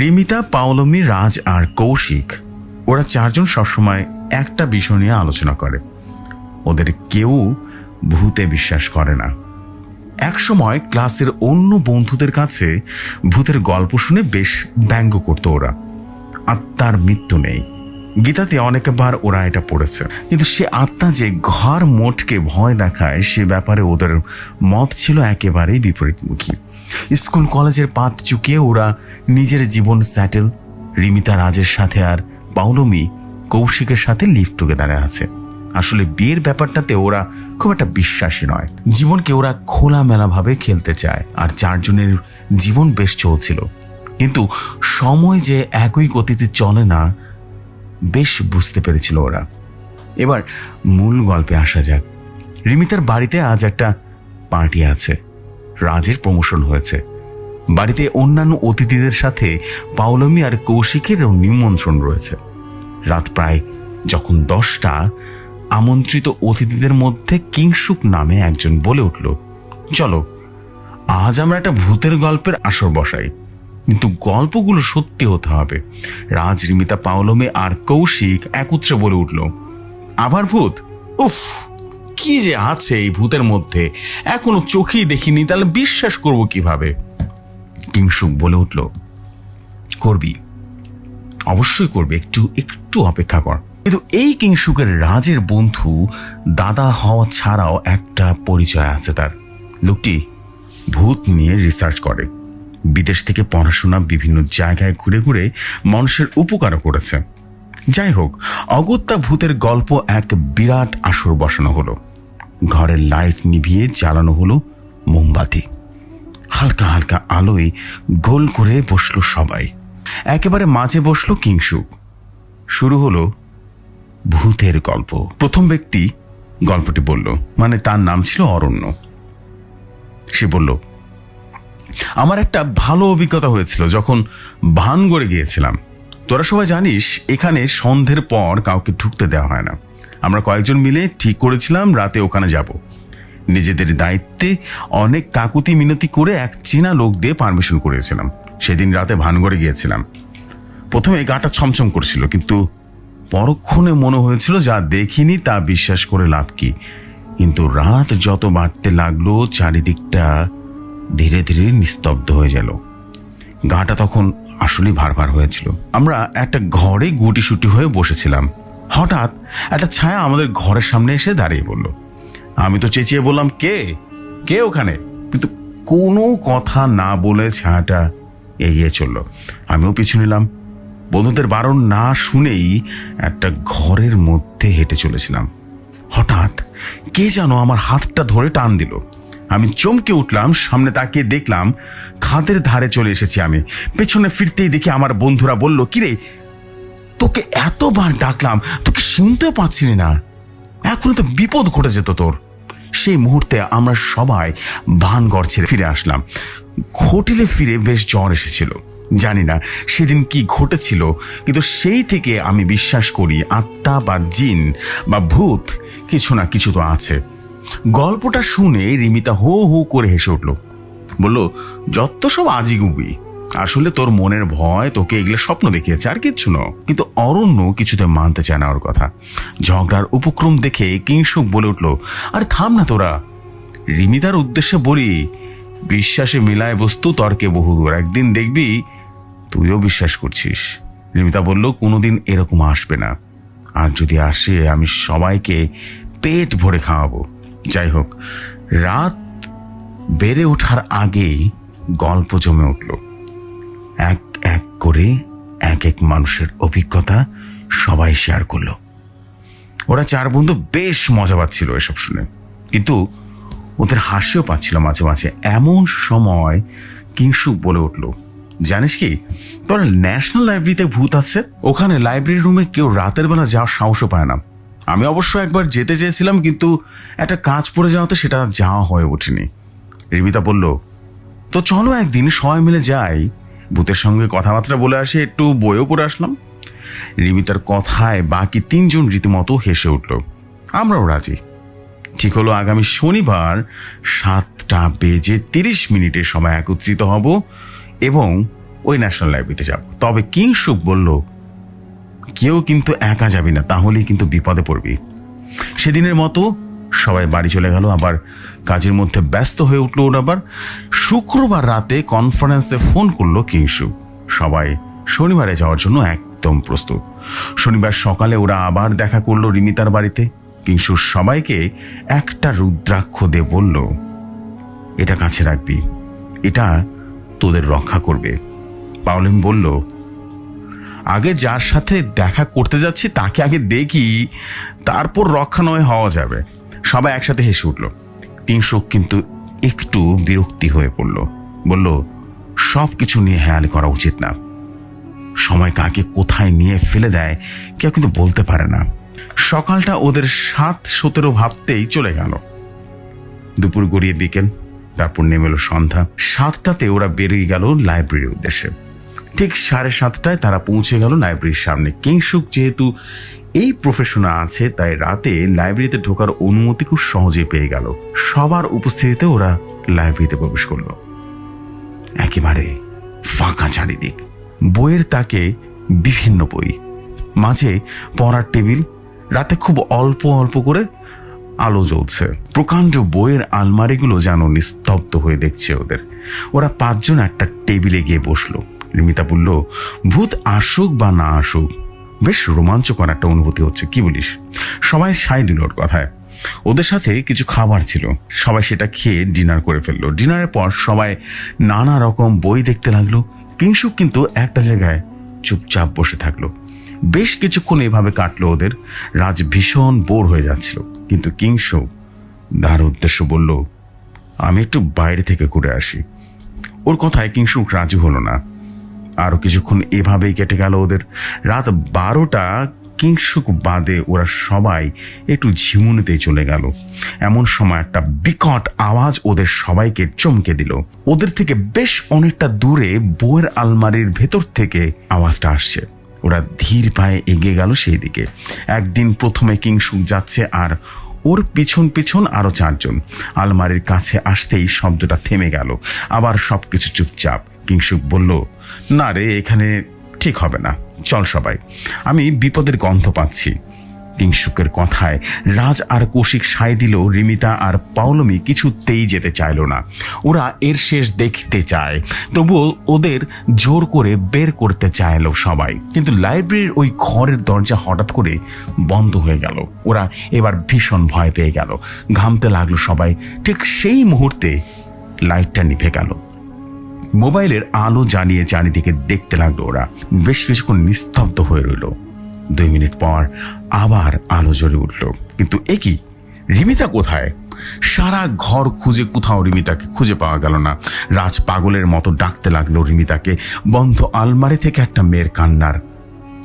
রিমিতা, পাওলমি, রাজ আর কৌশিক, ওরা চারজন সবসময় একটা বিষয় নিয়ে আলোচনা করে। ওদের কেউ ভূতে বিশ্বাস করে না। একসময় ক্লাসের অন্য বন্ধুদের কাছে ভূতের গল্প শুনে বেশ ব্যঙ্গ করতো ওরা আত্মার মৃত্যু নেই। গীতাতে অনেকবার ওরা এটা পড়েছে। কিন্তু সে আত্মা যে ঘর মোটকে ভয় দেখায়, সে ব্যাপারে ওদের মত ছিল একেবারেই বিপরীতমুখী। স্কুল কলেজের পাত চুকিয়ে ওরা নিজের জীবন স্যাটেল রিমিতা রাজের সাথে আর পাউলমি কৌশিকের সাথে লিভ টুগেদারে আছে। আসলে বিয়ের ব্যাপারটাতে ওরা খুব একটা বিশ্বাসী নয়। জীবনকে ওরা খোলামেলাভাবে খেলতে চায় আর চারজনের জীবন বেশ চলছিল। কিন্তু সময় যে একই গতিতে চলে না, বেশ বুঝতে পেরেছিল ওরা। এবার মূল গল্পে আসা যাক। রিমিতার বাড়িতে আজ একটা পার্টি আছে। রাজের প্রমোশন হয়েছে। বাড়িতে অন্যান্য অতিথিদের সাথে পাওলমি আর কৌশিকেরও নিমন্ত্রণ রয়েছে। রাত প্রায় যখন দশটা, আমন্ত্রিত অতিথিদের মধ্যে কিংসুক নামে একজন বলে উঠল, চলো, আজ আমরা একটা ভূতের গল্পের আসর বসাই। কিন্তু গল্পগুলো সত্যি হতে হবে। রাজ, রিমিতা, পাওলমে আর কৌশিক একত্রে বলে উঠল, আবার ভূত? উফ! কি যে আছে এই ভূতের মধ্যে? এখনও চোখেই দেখিনি, তাহলে বিশ্বাস করব কীভাবে? কিংসুক বলে উঠল, করবি। অবশ্যই করবে, একটু একটু অপেক্ষা কর। কিন্তু এই কিংসুকের রাজের বন্ধু দাদা হওয়া ছাড়াও একটা পরিচয় আছে তার। লোকটি ভূত নিয়ে রিসার্চ করে। বিদেশ থেকে পড়াশোনা বিভিন্ন জায়গায় ঘুরে ঘুরে মানুষের উপকারও করেছে। যাই হোক, অগত্যা ভূতের গল্প এক বিরাট আসর বসানো হলো। ঘরের লাইট নিভিয়ে জ্বালানো হলো মোমবাতি। হালকা হালকা আলোয় গোল করে বসল সবাই। একেবারে মাঝে বসল কিংসুক শুরু হলো ভূতের গল্প। প্রথম ব্যক্তি গল্পটি বলল মানে তার নাম ছিল অরণ্য। সে বলল, আমার একটা ভালো অভিজ্ঞতা হয়েছিল যখন ভানগড়ে গিয়েছিলাম। তোরা সবাই জানিস, এখানে সন্ধ্যের পর কাউকে ঢুকতে দেওয়া হয় না। আমরা কয়েকজন মিলে ঠিক করেছিলাম, রাতে ওখানে যাব। নিজেদের দায়িত্বে অনেক কাকুতি মিনতি করে এক চেনা লোক দিয়ে পারমিশন করেছিলাম সেদিন রাতে ভানগড়ে গিয়েছিলাম। প্রথমে গাটা ছমছম করছিল, কিন্তু পরক্ষণে মনে হয়েছিল যা দেখিনি তা বিশ্বাস করে লাভ কি। কিন্তু রাত যত বাড়তে লাগল, চারিদিকটা ধীরে ধীরে নিস্তব্ধ হয়ে গেল। গাটা তখন আসলেই ভার ভার হয়েছিল। আমরা একটা ঘরে গুটিসুটি হয়ে বসেছিলাম। হঠাৎ একটা ছায়া আমাদের ঘরের সামনে এসে দাঁড়িয়ে বলল, আমি তো চেঁচিয়ে বললাম, কে? কে ওখানে? কিন্তু কোনো কথা না বলে ছায়াটা এগিয়ে চলল। আমিও পিছু নিলাম। বন্ধুদের বারণ না শুনেই একটা ঘরের মধ্যে হেঁটে চলেছিলাম। হঠাৎ কে যেন আমার হাতটা ধরে টান দিল। আমি চমকে উঠলাম, সামনে তাকিয়ে দেখলাম, খাদের ধারে চলে এসেছি আমি। পেছনে ফিরতেই দেখি আমার বন্ধুরা বলল, কিরে তোকে এতবার ডাকলাম, তোকে শুনতেও পাচ্ছিলি না। এখন তো বিপদ ঘটে যেত তোর। সেই মুহূর্তে আমরা সবাই ভানগড় ছেড়ে ফিরে আসলাম। হোটেলে ফিরে বেশ জ্বর এসেছিল। জানি না সেদিন কি ঘটেছিল, কিন্তু সেই থেকে আমি বিশ্বাস করি আত্মা বা জিন বা ভূত কিছু না কিছু তো আছে। গল্পটা শুনে রিমিতা হো হো করে হেসে উঠল। বলল, যত সব আজিগুবি। আসলে তোর মনের ভয় তোকে এগুলো স্বপ্ন দেখিয়েছে, আর কিচ্ছু ন কিন্তু অরণ্য কিছুতে মানতে চায় না ওর কথা। ঝগড়ার উপক্রম দেখে কিংসুক বলে উঠল, আর থাম না তোরা। রিমিদার উদ্দেশ্যে বলি, বিশ্বাসে মিলায় বস্তু, তর্কে বহুদূর একদিন দেখবি তুইও বিশ্বাস করছিস। রিমিতা বলল, কোনোদিন এরকম আসবে না। আর যদি আসে, আমি সবাইকে পেট ভরে খাওয়াবো। যাই হোক, রাত বেড়ে ওঠার আগেই গল্প জমে উঠল। এক এক করে এক এক মানুষের অভিজ্ঞতা সবাই শেয়ার করল। ওরা চার বন্ধু বেশ মজা পাচ্ছিল এসব শুনে। কিন্তু ওদের হাসিও পাচ্ছিল মাঝে মাঝে। এমন সময় কিংসুক বলে উঠল, জানিস কি, তোর ন্যাশনাল লাইব্রেরিতে ভূত আছে। ওখানে লাইব্রেরি রুমে কেউ রাতের বেলা যাওয়ার সাহসও পায় না। আমি অবশ্য একবার যেতে চেয়েছিলাম, কিন্তু একটা কাজ পড়ে যাওয়াতে সেটা যাওয়া হয়ে ওঠেনি। রিমিতা বলল, তো চলো একদিন সবাই মিলে যাই। ভূতের সঙ্গে কথাবার্তা বলে আসে, একটু বইও পড়ে আসলাম। রিমিতার কথায় বাকি তিনজন রীতিমতো হেসে উঠল। আমরাও রাজি। ঠিক হলো, আগামী শনিবার সাতটা বেজে তিরিশ মিনিটের সময় একত্রিত হব এবং ওই ন্যাশনাল লাইব্রেরিতে যাব। তবে কিংসুক বলল, কেউ কিন্তু একা যাবি না, তাহলেই কিন্তু বিপদে পড়বি। সেদিনের মতো সবাই বাড়ি চলে গেল, আবার কাজের মধ্যে ব্যস্ত হয়ে উঠল ওর আবার। শুক্রবার রাতে কনফারেন্সে ফোন করল কিংসু। সবাই শনিবারে যাওয়ার জন্য একদম প্রস্তুত। শনিবার সকালে ওরা আবার দেখা করল রিমিতার বাড়িতে। কিংসু সবাইকে একটা রুদ্রাক্ষ দিয়ে বলল, এটা কাছে রাখবি। এটা তোদের রক্ষা করবে। পাওলিন বলল, আগে যার সাথে দেখা করতে যাচ্ছি তাকে আগে দেখি, তারপর রক্ষা নয় হওয়া যাবে। সবাই একসাথে হেসে উঠল। কিংসুক কিন্তু একটু বিরক্তি হয়ে পড়ল। বলল সব কিছু নিয়ে হেয়ালি করা উচিত না। সময় কাকে কোথায় নিয়ে ফেলে দেয় কেউ কিন্তু বলতে পারে না। সকালটা ওদের সাত সতেরো ভাবতেই চলে গেল। দুপুর গড়িয়ে বিকেল, তারপর নেমে এলো সন্ধ্যা। সাতটাতে ওরা বেরিয়ে গেল লাইব্রেরির উদ্দেশ্যে। ঠিক সাড়ে সাতটায় তারা পৌঁছে গেল লাইব্রেরির সামনে। কিংসুক যেহেতু এই প্রফেশনে আছে, তাই রাতে লাইব্রেরিতে ঢোকার অনুমতি খুব সহজে পেয়ে গেল। সবার উপস্থিতিতে ওরা লাইব্রেরিতে প্রবেশ করল। একেবারে ফাঁকা চারিদিক। বইয়ের তাকে বিভিন্ন বই। মাঝে পড়ার টেবিল, রাতে খুব অল্প অল্প করে আলো জ্বলছে। প্রকাণ্ড বইয়ের আলমারিগুলো যেন নিস্তব্ধ হয়ে দেখছে ওদের। ওরা পাঁচজন একটা টেবিলে গিয়ে বসল। রিমিতা বলল, ভূত আসুক বা না আসুক বেশ রোমাঞ্চকর একটা অনুভূতি হচ্ছে, কি বলিস? সবাই সাই দিল ওর কথায়। ওদের সাথে কিছু খাবার ছিল। সবাই সেটা খেয়ে ডিনার করে ফেলল। ডিনারের পর সবাই নানা রকম বই দেখতে লাগল। কিংসুক কিন্তু একটা জায়গায় চুপচাপ বসে থাকল। বেশ কিছুক্ষণ এভাবে কাটলো ওদের। রাজ ভীষণ বোর হয়ে যাচ্ছিল। কিন্তু কিংসুক তার উদ্দেশ্য বলল, আমি একটু বাইরে থেকে ঘুরে আসি। ওর কথায় কিংসুক রাজি হলো না। আরও কিছুক্ষণ এভাবেই কেটে গেল ওদের। রাত বারোটা কিংসুক বাদে ওরা সবাই একটু ঝিমুনিতেই চলে গেল। এমন সময় একটা বিকট আওয়াজ ওদের সবাইকে চমকে দিল। ওদের থেকে বেশ অনেকটা দূরে বইয়ের আলমারির ভেতর থেকে আওয়াজটা আসছে। ওরা ধীর পায়ে এগিয়ে গেল সেই দিকে। একদিন প্রথমে কিংসুক যাচ্ছে আর ওর পিছন পিছন আরও চারজন। আলমারির কাছে আসতেই শব্দটা থেমে গেল। আবার সবকিছু চুপচাপ। কিংসুক বলল না রে, এখানে ঠিক হবে না। চল সবাই। আমি বিপদের গন্ধ পাচ্ছি। কিংসুকের কথায় রাজ আর কৌশিক সায় দিল, রিমিতা আর পাওলমি কিছুতেই যেতে চাইল না। ওরা এর শেষ দেখতে চায়। তবুও ওদের জোর করে বের করতে চাইল সবাই। কিন্তু লাইব্রেরির ওই ঘরের দরজা হঠাৎ করে বন্ধ হয়ে গেল। ওরা এবার ভীষণ ভয় পেয়ে গেল। ঘামতে লাগল সবাই। ঠিক সেই মুহূর্তে লাইটটা নিভে গেল। মোবাইলের আলো জ্বালিয়ে চারিদিকে দেখতে লাগল ওরা। বেশ কিছুক্ষণ নিস্তব্ধ হয়ে রইল। দুই মিনিট পর আবার আলো জ্বলে উঠল। কিন্তু একই রিমিতা কোথায়? সারা ঘর খুঁজে কোথাও রিমিতাকে খুঁজে পাওয়া গেল না। রাজ পাগলের মতো ডাকতে লাগল রিমিতাকে। বন্ধ আলমারি থেকে একটা মেয়ের কান্নার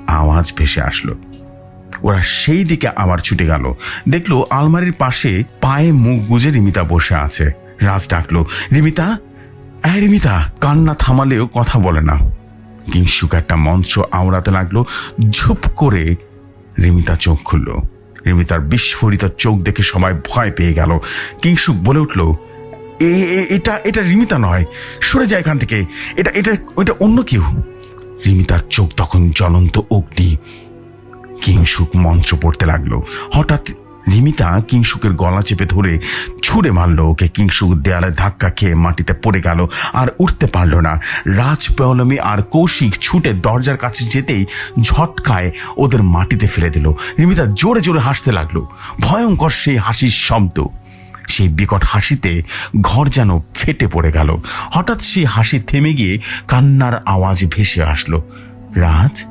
আওয়াজ ভেসে আসলো। ওরা সেই দিকে আবার ছুটে গেল। দেখল আলমারির পাশে পায়ে মুখ গুজে রিমিতা বসে আছে। রাজ ডাকলো, রিমিতা হ্যাঁ রিমিতা, কান্না থামালেও কথা বলে না। কিংসুক একটা মঞ্চ আওড়াতে লাগল, ঝুপ করে রিমিতা চোখ খুলল। রিমিতার বিস্ফোরিত চোখ দেখে সবাই ভয় পেয়ে গেল। কিংসুক বলে উঠল এটা এটা রিমিতা নয়, সরে যায় এখান থেকে। এটা এটা, ওইটা অন্য কেউ। রিমিতার চোখ তখন জ্বলন্ত অগ্নি। কিংসুক মঞ্চ পড়তে লাগল। হঠাৎ রিমিতা কিংসুকের গলা চেপে ধরে ছুঁড়ে মারলো ওকে। কিংসুক দেয়ালে ধাক্কা খেয়ে মাটিতে পড়ে গেল আর উঠতে পারল না। রাজ পেওলমি আর কৌশিক ছুটে দরজার কাছে যেতেই ঝটকায় ওদের মাটিতে ফেলে দিল। রিমিতা জোরে জোরে হাসতে লাগল। ভয়ঙ্কর সেই হাসির শব্দ। সেই বিকট হাসিতে ঘর যেন ফেটে পড়ে গেল। হঠাৎ সেই হাসি থেমে গিয়ে কান্নার আওয়াজ ভেসে আসলো। রাজ,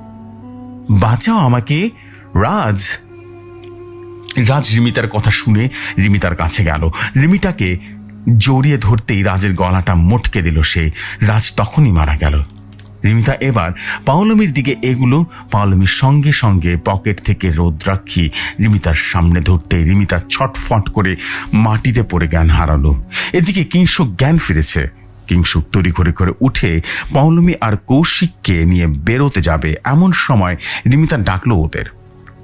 বাঁচাও আমাকে। রাজ! রাজ রিমিতার কথা শুনে রিমিতার কাছে গেল। রিমিতাকে জড়িয়ে ধরতেই রাজের গলাটা মটকে দিল সে। রাজ তখনই মারা গেল। রিমিতা এবার পাওলমির দিকে এগুলো পাওলমির সঙ্গে সঙ্গে পকেট থেকে রোদ্রাক্ষী রিমিতার সামনে ধরতে রিমিতা ছটফট করে মাটিতে পড়ে জ্ঞান হারালো। এদিকে কিংসুক জ্ঞান ফিরেছে। কিংসুক তড়ি করে করে উঠে পৌলমি আর কৌশিককে নিয়ে বেরোতে যাবে এমন সময় রিমিতা ডাকলো ওদের।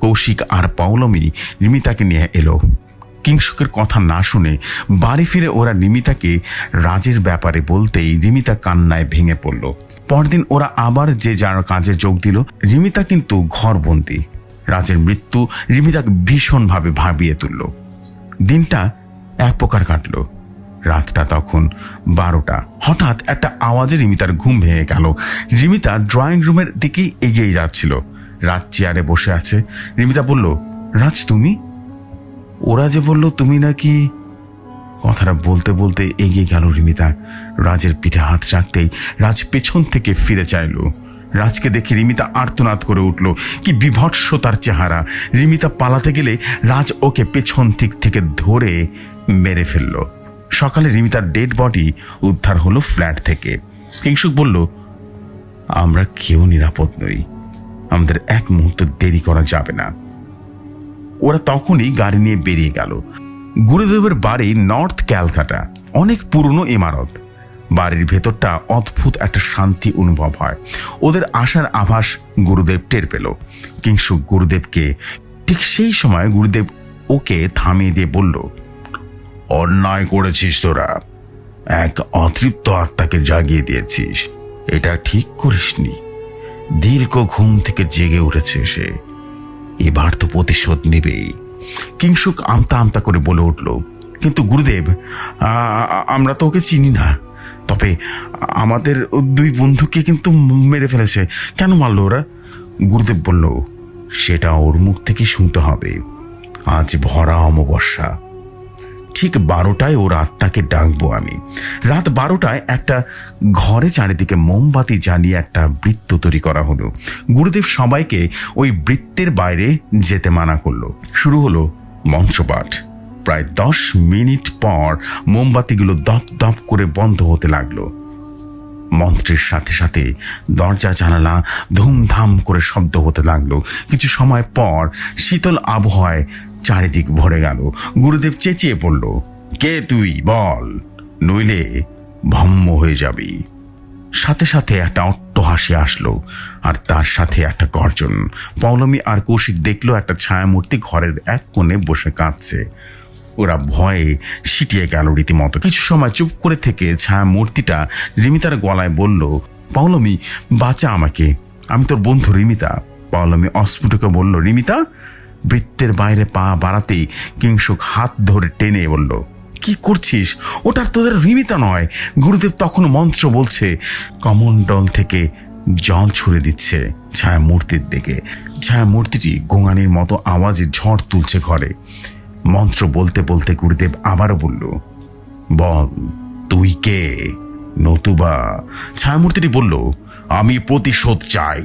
কৌশিক আর পাওলমি রিমিতাকে নিয়ে এলো। কিংসুকের কথা না শুনে বাড়ি ফিরে ওরা নিমিতাকে রাজের ব্যাপারে বলতেই রিমিতা কান্নায় ভেঙে পড়ল। পরদিন ওরা আবার যে যার কাজে যোগ দিল রিমিতা কিন্তু ঘরবন্দি। রাজের মৃত্যু রিমিতাকে ভীষণভাবে ভাবিয়ে তুলল। দিনটা এক প্রকার কাটল। রাতটা তখন বারোটা। হঠাৎ একটা আওয়াজে রিমিতার ঘুম ভেঙে গেল। রিমিতা ড্রয়িং রুমের দিকেই এগিয়ে যাচ্ছিল। রাজ চেয়ারে বসে আছে। রিমিতা বলল, রাজ, তুমি? ওরা যে বলল, তুমি নাকি? কথাটা বলতে বলতে এগিয়ে গেল রিমিতা রাজের পিঠে হাত রাখতেই রাজ পেছন থেকে ফিরে চাইল। রাজকে দেখে রিমিতা আর্তনাদ করে উঠল। কি বিভৎস তার চেহারা। রিমিতা পালাতে গেলে রাজ ওকে পেছন দিক থেকে ধরে মেরে ফেলল। সকালে রিমিতার ডেড বডি উদ্ধার হলো ফ্ল্যাট থেকে। কিংসুক বলল, আমরা কেউ নিরাপদ নই। আমাদের এক মুহূর্ত দেরি করা যাবে না। ওরা তখনই গাড়ি নিয়ে বেরিয়ে গেল। গুরুদেবের বাড়ি নর্থ ক্যালকাটা, অনেক পুরনো ইমারত। বাড়ির ভেতরটা অদ্ভুত একটা শান্তি অনুভব হয়। ওদের আসার আভাস গুরুদেব টের পেল। কিংসু গুরুদেবকে ঠিক সেই সময় গুরুদেব ওকে থামিয়ে দিয়ে বলল, অন্যায় করেছিস তোরা। এক অতৃপ্ত আত্মাকে জাগিয়ে দিয়েছিস। এটা ঠিক করিসনি। দীর্ঘ ঘুম থেকে জেগে উঠেছে সে। এবার তো প্রতিশোধ নেবেই। কিংসুক আমতা আমতা করে বলে উঠল, কিন্তু গুরুদেব আমরা তো ওকে চিনি না। তবে আমাদের দুই বন্ধুকে কিন্তু মেরে ফেলেছে। কেন মারল ওরা? গুরুদেব বলল, সেটা ওর মুখ থেকে শুনতে হবে। আজ ভরা অমাবস্যা। ঠিক বারোটায় ওর আত্মাকে ডাকবো আমি। রাত বারোটায় একটা ঘরে চারিদিকে মোমবাতি জ্বালিয়ে একটা বৃত্ত তৈরি করা হলো। গুরুদেব সবাইকে ওই বৃত্তের বাইরে যেতে মানা করল। শুরু হলো মঞ্চপাঠ প্রায় দশ মিনিট পর মোমবাতিগুলো দপ দপ করে বন্ধ হতে লাগল। মন্ত্রের সাথে সাথে দরজা, জানালা ধুমধাম করে শব্দ হতে লাগল। কিছু সময় পর শীতল আবহাওয়ায় চারিদিক ভরে গেল। গুরুদেব চেঁচিয়ে পড়ল, কে তুই? বল। নইলে ভম্ম হয়ে যাবি। সাথে সাথে একটা অট্ট হাসি আসলো, আর তার সাথে একটা গর্জন। পৌলমী আর কৌশিক দেখল একটা ছায়ামূর্তি ঘরের এক কোণে বসে কাঁদছে। ওরা ভয়ে সিটিয়ে গেল রীতিমতো। কিছু সময় চুপ করে থেকে ছায়া মূর্তিটা রিমিতার গলায় বলল পাওলমি বাঁচা আমাকে। আমি তোর বন্ধু রিমিতা। পাওলমি অস্ফুটকে বলল, রিমিতা বৃত্তের বাইরে পা বাড়াতেই কিংসুক হাত ধরে টেনে বলল, কি করছিস? ওটার তোদের রিমিতা নয়। গুরুদেব তখন মন্ত্র বলছে কমণ্ডল থেকে জল ছুড়ে দিচ্ছে ছায়া মূর্তির দিকে। ছায়া মূর্তিটি গোঙানির মতো আওয়াজে ঝড় তুলছে ঘরে। মন্ত্র বলতে বলতে গুরুদেব আবারও বলল, বল, তুই কে? নতুবা? ছায়ামূর্তিটি বলল, আমি প্রতিশোধ চাই,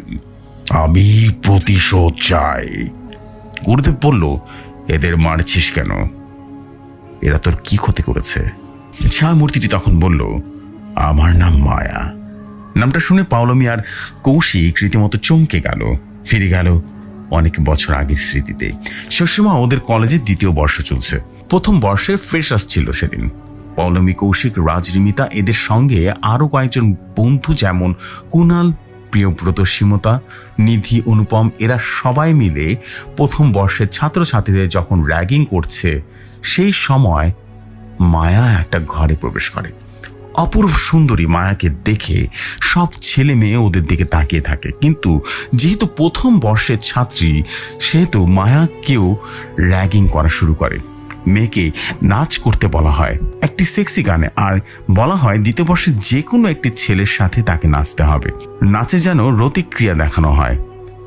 আমি প্রতিশোধ চাই। গুরুদেব বলল, এদের মারছিস কেন? এরা তোর কি ক্ষতি করেছে? ছায়ামূর্তিটি তখন বলল, আমার নাম মায়া। নামটা শুনে পাওলমি আর কৌশিক রীতিমতো চমকে গেল। ফিরে গেল অনেক বছর আগের স্মৃতিতে। সুষমা ওদের কলেজের দ্বিতীয় বর্ষ চলছে। প্রথম বর্ষের ফ্রেশাস ছিল সেদিন। পৌলমী কৌশিক, রাজরিমিতা এদের সঙ্গে আরও কয়েকজন বন্ধু যেমন কুনাল প্রিয়ব্রত সীমতা নিধি, অনুপম, এরা সবাই মিলে প্রথম বর্ষের ছাত্রছাত্রীদের যখন র্যাগিং করছে, সেই সময় মায়া একটা ঘরে প্রবেশ করে। অপূর্ব সুন্দরী মায়াকে দেখে সব ছেলে মেয়ে ওদের দিকে তাকিয়ে থাকে। কিন্তু যেহেতু প্রথম বর্ষের ছাত্রী, সেহেতু মায়াকেও র্যাগিং করা শুরু করে। মেয়েকে নাচ করতে বলা হয়। একটি সেক্সি গানে। আর বলা হয় দ্বিতীয় যে কোনো একটি ছেলের সাথে তাকে নাচতে হবে। নাচে যেন রতিক্রিয়া দেখানো হয়।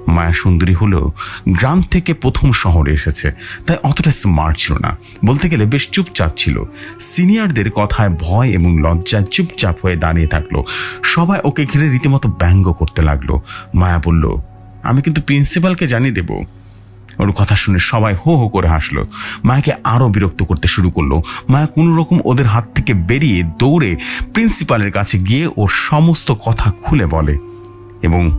মায়া সুন্দরী হলেও গ্রাম থেকে প্রথম শহরে এসেছে। তাই অতটা স্মার্ট ছিল না। বলতে গেলে বেশ চুপচাপ ছিল। সিনিয়রদের কথায় ভয় এবং লজ্জায় চুপচাপ হয়ে দাঁড়িয়ে থাকল। সবাই ওকে ঘিরে রীতিমতো ব্যঙ্গ করতে লাগল। মায়া বলল, আমি কিন্তু প্রিন্সিপালকে জানিয়ে দেব। ওর কথা শুনে সবাই হো হো করে হাসলো। মায়াকে আরও বিরক্ত করতে শুরু করল। মায়া কোনো রকম ওদের হাত থেকে বেরিয়ে দৌড়ে প্রিন্সিপালের কাছে গিয়ে ওর সমস্ত কথা খুলে বলে এবং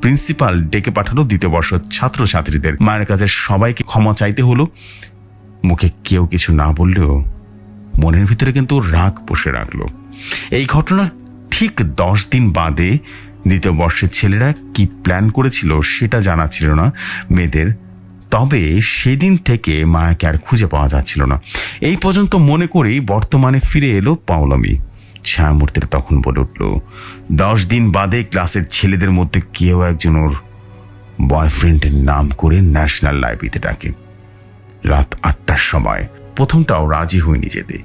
প্রিন্সিপাল ডেকে পাঠালো দ্বিতীয় বর্ষ ছাত্রছাত্রীদের। মায়ের কাছে সবাইকে ক্ষমা চাইতে হলো। মুখে কেউ কিছু না বললেও মনের ভিতরে কিন্তু রাগ বসে রাখল। এই ঘটনার ঠিক দশ দিন বাদে দ্বিতীয় বর্ষের ছেলেরা কি প্ল্যান করেছিল সেটা জানা ছিল না। মেয়েদের তবে সেদিন থেকে মায়াকে আর খুঁজে পাওয়া যাচ্ছিল না। এই পর্যন্ত মনে করেই বর্তমানে ফিরে এলো পাওলমি। ছায়ামূর্তির তখন বলে উঠল, দশ দিন বাদে ক্লাসের ছেলেদের মধ্যে কেউ একজন ওর বয়ফ্রেন্ডের নাম করে ন্যাশনাল লাইব্রেরিতে ডাকে। রাত আটটার সময়। প্রথমটাও রাজি হয়নি যেতে।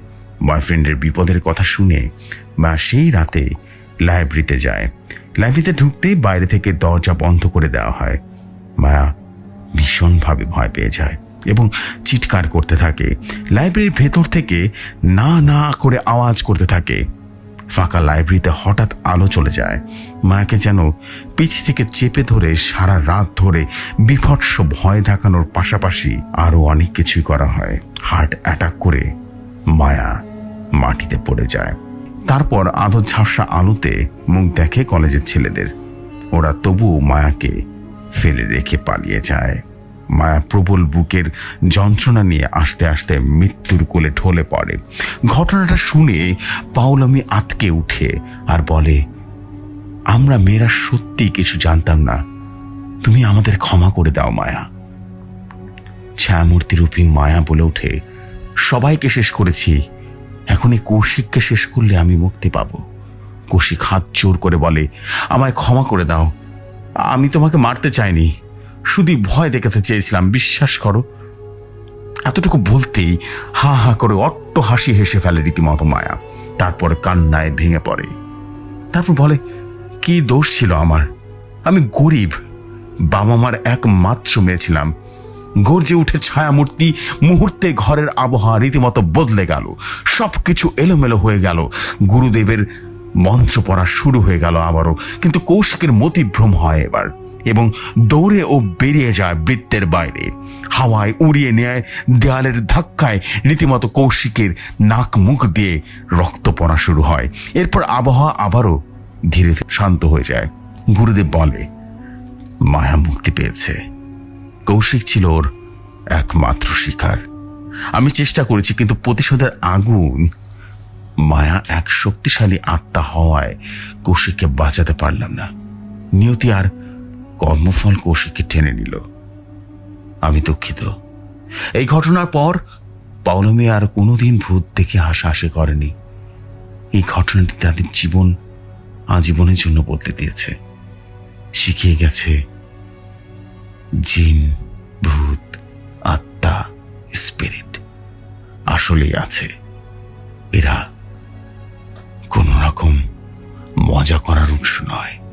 বয়ফ্রেন্ডের বিপদের কথা শুনে মা সেই রাতে লাইব্রেরিতে যায়। লাইব্রেরিতে ঢুকতেই বাইরে থেকে দরজা বন্ধ করে দেওয়া হয়। মায়া ভীষণভাবে ভয় পেয়ে যায় এবং চিৎকার করতে থাকে। লাইব্রেরির ভেতর থেকে না না করে আওয়াজ করতে থাকে। ফাঁকা লাইব্রেরিতে হঠাৎ আলো চলে যায়। মায়াকে যেন পিছ থেকে চেপে ধরে সারা রাত ধরে বিভৎস ভয় দেখানোর পাশাপাশি আরও অনেক কিছুই করা হয়। হার্ট অ্যাটাক করে মায়া মাটিতে পড়ে যায়। তারপর আধো ঝাপসা আলোতে মুখ দেখে কলেজের ছেলেদের। ওরা তবুও মায়াকে ফেলে রেখে পালিয়ে যায়। মায়া প্রবল বুকের যন্ত্রণা নিয়ে আস্তে আস্তে মৃত্যুর কোলে ঢলে পড়ে। ঘটনাটা শুনে পাউলামি আতকে উঠে আর বলে, আমরা মেয়েরা সত্যি কিছু জানতাম না। তুমি আমাদের ক্ষমা করে দাও, মায়া। ছায়ামূর্তি রূপী মায়া বলে ওঠে, সবাইকে শেষ করেছি। এখন এই কৌশিককে শেষ করলে আমি মুক্তি পাব। কৌশিক হাত জোর করে বলে, আমায় ক্ষমা করে দাও। আমি তোমাকে মারতে চাইনি। শুধু ভয় দেখাতে চেয়েছিলাম, বিশ্বাস করো। এতটুকু বলতেই হা হা করে অট্ট হাসি হেসে ফেলে রীতিমতো মায়া। তারপর কান্নায় ভেঙে পড়ে। তারপর বলে, কি দোষ ছিল আমার? আমি গরিব। বাবা মার একমাত্র মেয়ে ছিলাম। গর্জে উঠে ছায়ামূর্তি মুহূর্তে ঘরের আবহাওয়া রীতিমতো বদলে গেল। সব কিছু এলোমেলো হয়ে গেল। গুরুদেবের মন্ত্র পড়া শুরু হয়ে গেল আবারও। কিন্তু কৌশিকের মতিভ্রম হয় এবার। এবং দৌড়ে ও বেরিয়ে যায় বৃত্তের বাইরে। হাওয়ায় উড়িয়ে নেয়, দেয়ালের ধাক্কায় রীতিমতো কৌশিকের নাক মুখ দিয়ে রক্ত পড়া শুরু হয়। এরপর আবহাওয়া আবারও ধীরে ধীরে শান্ত হয়ে যায়। গুরুদেব বলে, মায়া মুক্তি পেয়েছে। কৌশিক ছিল ওর একমাত্র শিকার। আমি চেষ্টা করেছি, কিন্তু প্রতিশোধের আগুন, মায়া এক শক্তিশালী আত্মা হওয়ায় কৌশিককে বাঁচাতে পারলাম না। নিয়তি আর কর্মফল কৌশিককে টেনে নিল। আমি দুঃখিত। এই ঘটনার পর পৌলমী আর কোনোদিন ভূত দেখে হাসাহাসি করেনি। এই ঘটনাটি তাদের জীবন, আজীবনের জন্য বদলে দিয়েছে। শিখিয়ে গেছে, জিন, ভূত, আত্মা, স্পিরিট আসলেই আছে। এরা কোন রকম মজা করার উৎস নয়।